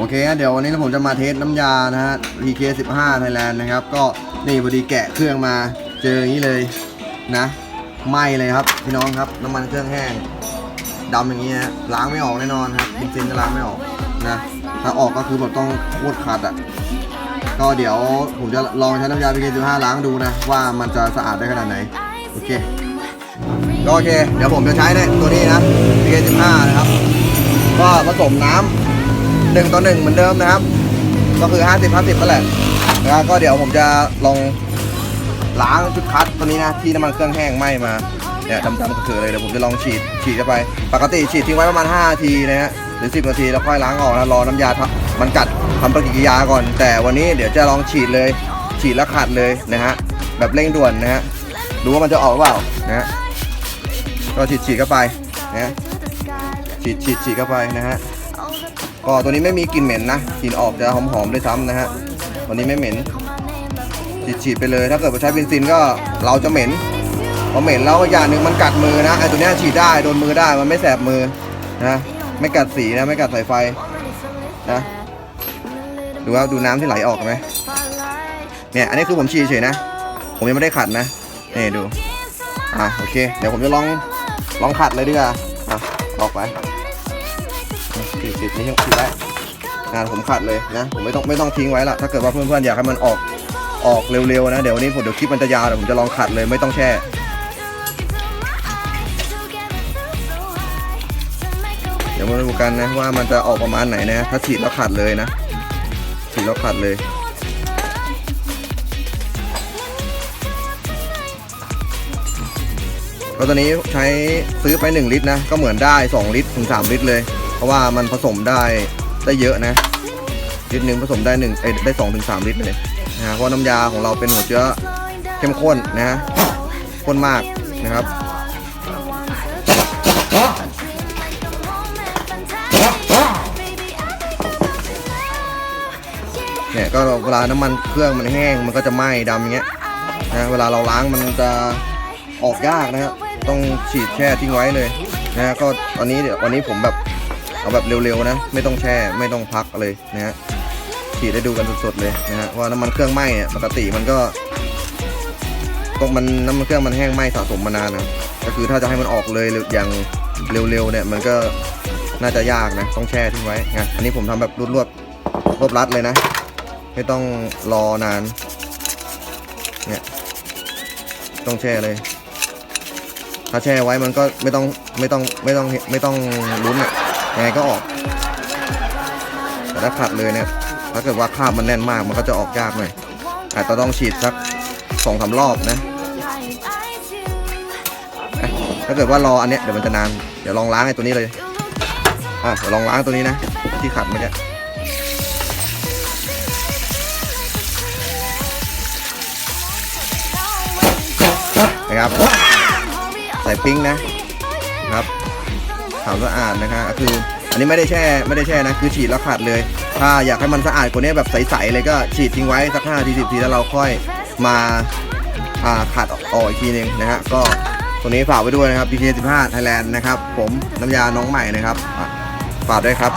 โอเคเดี๋ยววันนี้ผมจะมาเทสน้ำยานะฮะ PK 15 Thailand นะครับ ก็นี่พอดีแกะเครื่องมาเจออย่างนี้เลยนะไหมเลยครับพี่น้องครับน้ำมันเครื่องแห้งดำอย่างนี้ฮะล้างไม่ออกแน่นอนครับจริงๆก็ล้างไม่ออกนะถ้าออกก็คือแบบต้องโคตรขัดอะก็เดี๋ยวผมจะลองใช้น้ำยา PK 15 ล้างดูนะ ว่ามันจะสะอาดได้ขนาดไหน โอเคก็โอเค เดี๋ยวผมจะใช้เนี่ยตัวนี้นะ PK 15 นะครับ ก็ผสมน้ำ หนึ่งต่อหนึ่งเหมือนเดิมนะครับ ก็คือ 50 50นั่นแหละแล้วก็เดี๋ยวผมจะลองล้างชุดคัดตัวนี้นะที่น้ำมันเครื่องแห้งไหม้มาเนี่ยดำๆก็คือเลยเดี๋ยวผมจะลองฉีดฉีดเข้าไป ปกติฉีดทิ้งไว้ประมาณ5นาทีนะฮะหรือ 10 นาทีแล้วค่อยล้างออกแล้วรอน้ำยาทมันกัดทำปฏิกิริยาก่อน แต่วันนี้เดี๋ยวจะลองฉีดเลย ฉีดแล้วขัดเลยนะฮะแบบเร่งด่วนนะฮะดูว่ามันจะออกหรือเปล่านะฮะก็ฉีดฉีดเข้าไปนะฉีดฉีดฉีดเข้าไปนะฮะ ก็ตัวนี้ไม่มีกลิ่นเหม็นนะกลิ่นออกจะหอมๆด้วยซ้ำนะฮะตัวนี้ไม่เหม็นฉีดฉีดไปเลย ถ้าเกิดว่าใช้เบนซินก็เราจะเหม็นพอเหม็นแล้วอย่างหนึ่งมันกัดมือนะไอ้ตัวเนี้ยฉีดได้โดนมือได้มันไม่แสบมือนะไม่กัดสีนะไม่กัดสายไฟนะดูว่าดูน้ำที่ไหลออกไหมเนี่ยอันนี้คือผมฉีดเฉยนะ ผมยังไม่ได้ขัดนะนี่ดูอะโอเค เดี๋ยวผมจะลองลองขัดเลยดีกว่าอะออกไป ฉีดฉีดนี่ยังฉีดได้งานผมขัดเลยนะผมไม่ต้องไม่ต้องทิ้งไว้ละถ้าเกิดว่าเพื่อนๆอยากให้มันออกออกเร็วๆนะเดี๋ยววันนี้ผมเดี๋ยวคลิปมันจะยาวเดี๋ยวผมจะลองขัดเลยไม่ต้องแช่เดี๋ยวมาดูกันนะว่ามันจะออกประมาณไหนนะถ้าฉีดแล้วขัดเลยนะฉีดแล้วขัดเลยก็ตอนนี้ใช้ซื้อไป 1 ลิตรนะ ก็เหมือนได้ 2 ลิตรถึง 3 ลิตรเลย เพราะว่ามันผสมได้ได้เยอะนะลิตรหนึ่งผสมได้หนึ่งเอ้ยได้สองถึงสามลิตรเลยนะฮะเพราะน้ำยาของเราเป็นหัวเชื้อเข้มข้นนะฮะข้นมากนะครับเนี่ยก็เวลาน้ำมันเครื่องมันแห้งมันก็จะไหม้ดำอย่างเงี้ยนะเวลาเราล้างมันจะออกยากนะครับต้องฉีดแช่ทิ้งไว้เลยนะฮะก็ตอนนี้เดี๋ยววันนี้ผมแบบ เอาแบบเร็วๆนะ ไม่ต้องแช่ไม่ต้องพักเลยนะฮะฉีดได้ดูกันสดๆเลยนะฮะว่าน้ำมันเครื่องไหม้เนี่ยปกติมันก็ตรงมันน้ำมันเครื่องมันแห้งไหม้สะสมมานานนะก็คือถ้าจะให้มันออกเลยอย่างเร็วๆเนี่ยมันก็น่าจะยากนะต้องแช่ทิ้งไว้นะอันนี้ผมทำแบบรวดๆรวบรัดเลยนะ ไม่ต้องรอนานเนี่ยต้องแช่เลย ถ้าแช่ไว้มันก็ไม่ต้องไม่ต้องไม่ต้องไม่ต้องลุ้นอะ ยังไงก็ออกแต่ถ้าขัดเลยเนี่ยถ้าเกิดว่าคราบมันแน่นมากมันก็จะออกยากหน่อยอาจจะต้องฉีดสักสองสารอบนะอะถ้าเกิดว่ารออันเนี้ยเดี๋ยวมันจะนานเดี๋ยวลองล้างไอ้ตัวนี้เลยอะเดี๋ยวลองล้างตัวนี้นะ ที่ขัดเมื่อกี้นะครับใส่ปิ้งนะครับ ขาวสะอาดนะครับคืออันนี้ไม่ได้แช่ไม่ได้แช่นะคือฉีดแล้วขัดเลย ถ้าอยากให้มันสะอาดกว่านี้แบบใสๆเลยก็ฉีดทิ้งไว้สัก5ที10ทีแล้วเราค่อยมาอ่าขัดออกอีกทีนึงนะฮะก็ตัวนี้ฝากไว้ด้วยนะครับ PK 15 Thailand นะครับ ผมน้ำยาน้องใหม่นะครับฝากด้วยครับ